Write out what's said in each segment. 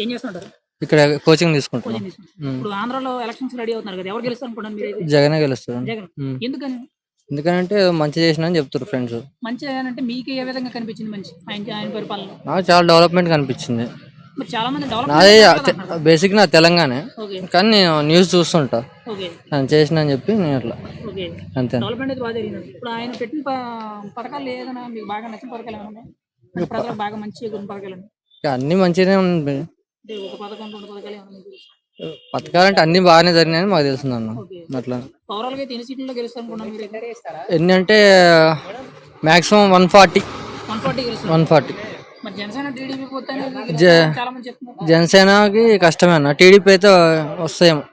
ఏం చేస్తుంటారు? ఇక్కడ కోచింగ్ తీసుకుంటున్నాం. కోచింగ్ తీసుకుంటారు. ఇప్పుడు ఆంధ్రాలో ఎలక్షన్స్ రెడీ అవుతున్నారు కదా ఎవరు గెలుస్తారు అనుకుంటారు? జగనే గెలుస్తాడు. జగన్. ఉమ్. ఎందుకని? ఎందుకంటే ఏదో మంచి చేసిన అని చెప్తారు ఫ్రెండ్స్ మంచి అంటే మీకు ఏ విధంగా కనిపించింది మంచి? ఆయన ఆయన పరిపాలన? నాకు చాలా డెవలప్మెంట్ కనిపించింది. మరి చాలా మంది నాది డెవలప్ బేసిక్ నా తెలంగాణ. ఓకే. కానీ నేను న్యూస్ చూస్తుంటా. ఓకే. నేను చేసిన అని చెప్పి నేను ఓకే. అంతే. డెవలప్మెంట్ అయితే బాగా జరిగింది. ఇప్పుడు ఆయన పెట్టిన ప- పథకాలు ఏదైనా మీకు బాగా నచ్చిన పథకాలు ఏమైనా ఉన్నాయా? అంటే ప్రజలకు బాగా మంచి కొన్ని పథకాలు ఉన్నాయి? ఇక అన్ని మంచిగానే ఉంది అంటే ఒక పథకం రెండు పథకాలు ఏమైనా మీకు తెలుసా? పథకాలంటే అన్ని బాగానే జరిగినాయని మాకు తెలుస్తుంది అన్న అట్లా. ఓవరాల్గా అయితే ఎన్ని సీట్లలో గెలుస్తారు అనుకున్నాను మీరు? ఎన్ని అంటే maximum one forty. One forty గెలుస్తారు. One forty. మరి జనసేన టీడీపీ పోతే జ- చాలా మంది చెప్తున్నారు. జనసేనకి కష్టమే అన్న. టీడీపీ అయితే వస్తాయేమో.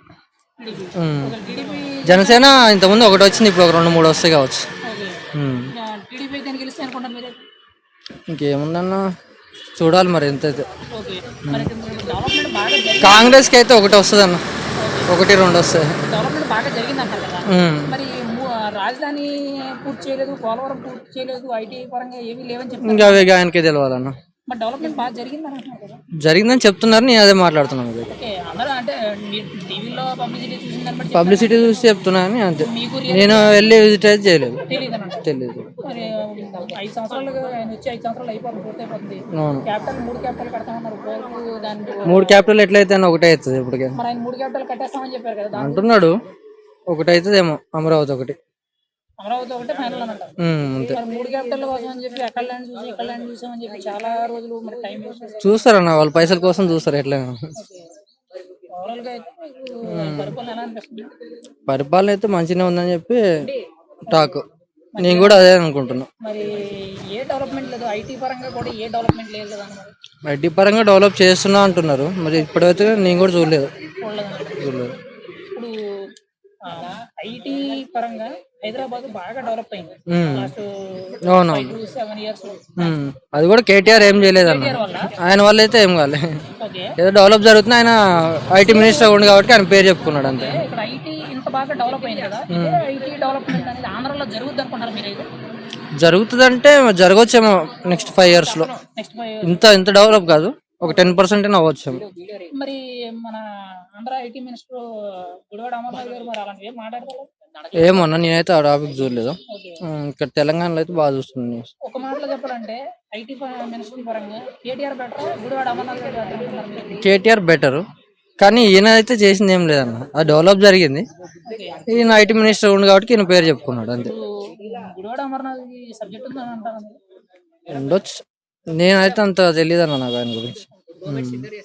ఉమ్. టీడీపీ జనసేన ఇంతకుముందు ఒకటి వచ్చింది ఇప్పుడు ఒక రెండు మూడు వస్తాయి కావచ్చు. ఓకే. ఉమ్. టీడీపీ అయితే గెలుస్తాయి అనుకుంటారు మీరు ఇంకేముందన్న? చూడాలి మరి ఎంత కాంగ్రెస్కి అయితే ఒకటి వస్తుంది అన్న ఒకటి రెండు వస్తాయి. డెవలప్మెంట్ బాగా కదా. మరి రాజధాని పూర్తి చేయలేదు పోలవరం పూర్తి చేయలేదు ఐటీ పరంగా ఏమీ లేవని ఇంకా అవి ఆయనకే తెలియాలన్న మరి డెవలప్మెంట్ బాగా జరిగిందని చెప్తున్నారు నేను అదే మాట్లాడుతున్నాను అందరూ అంటే పబ్లిసిటీ చూసి చెప్తున్నాను అంతే. మీకు నేను వెళ్ళి విజిట్ అయితే చేయలేదు. తెలియదు మూడు క్యాపిటల్ ఎట్లయితే అని ఒకటే అవుతుంది ఇప్పటికే. అంటున్నాడు. ఒకటి అవుతుందేమో అమరావతి ఒకటి. అమరావతి ఒకటే ఫైనల్ అని అంటారు. ఉమ్, అంతే. మరి మూడు క్యాపిటల్ కోసం అని చెప్పి ఎక్కడ ల్యాండ్ చూసి ఎక్కడ ల్యాండ్ చూసామని చెప్పి చాలా రోజులు మరి టైం వేస్ట్ చేశారు. చూస్తారన్న వాళ్ళ పైసల కోసం చూస్తారు ఎట్లయినా ఓవరాల్గా అయితే మీకు పరిపాలన అయితే మంచిగానే ఉందని చెప్పి టాక్. నేను కూడా అదే అనుకుంటున్నా. మరి ఏ డెవలప్మెంట్ లేదు. ఐటీ పరంగా కూడా ఏ డెవలప్మెంట్ లేదు కదా మరి? ఐటీ పరంగా డెవలప్ చేస్తున్నా అంటున్నారు. మరి ఇప్పటివైతే నేను కూడా చూడలేదు. చూడలేదు ఇప్పుడు ఐటీ పరంగా హైదరాబాద్ బాగా డెవలప్ అయింది. ఉమ్, లాస్ట్ అవునవును. అది కూడా కేటీఆర్ ఏం చేయలేదు అన్న ఆయన వల్ల అయితే ఏం కాలే. ఓకే ఏదో డెవలప్ జరుగుతుంది ఆయన ఐటీ మినిస్టర్ ఉండి కాబట్టి ఆయన పేరు చెప్పుకున్నాడు అంతే. జరుగుతుందంటే జరగవచ్చేమో నెక్స్ట్ ఫైవ్ ఇయర్స్లో. ఇంత ఇంత డెవలప్ కాదు ఒక టెన్ పర్సెంట్ అవ్వచ్చేమో మరి మన ఆంధ్ర ఐటీ మినిస్టర్ గుడివాడ అమర్నాథ్ గారు మరి అలాంటివి మాట్లాడతారు? ఏమన్నా నేనైతే ఆ టాపిక్ చూడలేదు. ఇక్కడ తెలంగాణలో అయితే బాగా చూస్తుంది న్యూస్. ఒక మాటలో చెప్పాలంటే ఐటీ మినిస్టర్ పరంగా KTR better Gudivada Amarnath KTR better కానీ ఈయన అయితే చేసింది ఏం లేదన్న. అది డెవలప్ జరిగింది. ఈయన ఐటీ మినిస్టర్ ఉండి కాబట్టి ఈయన పేరు చెప్పుకున్నాడు అంతే. ఉండొచ్చు. నేనైతే అంత తెలియదు అన్న నాకు ఆయన గురించి.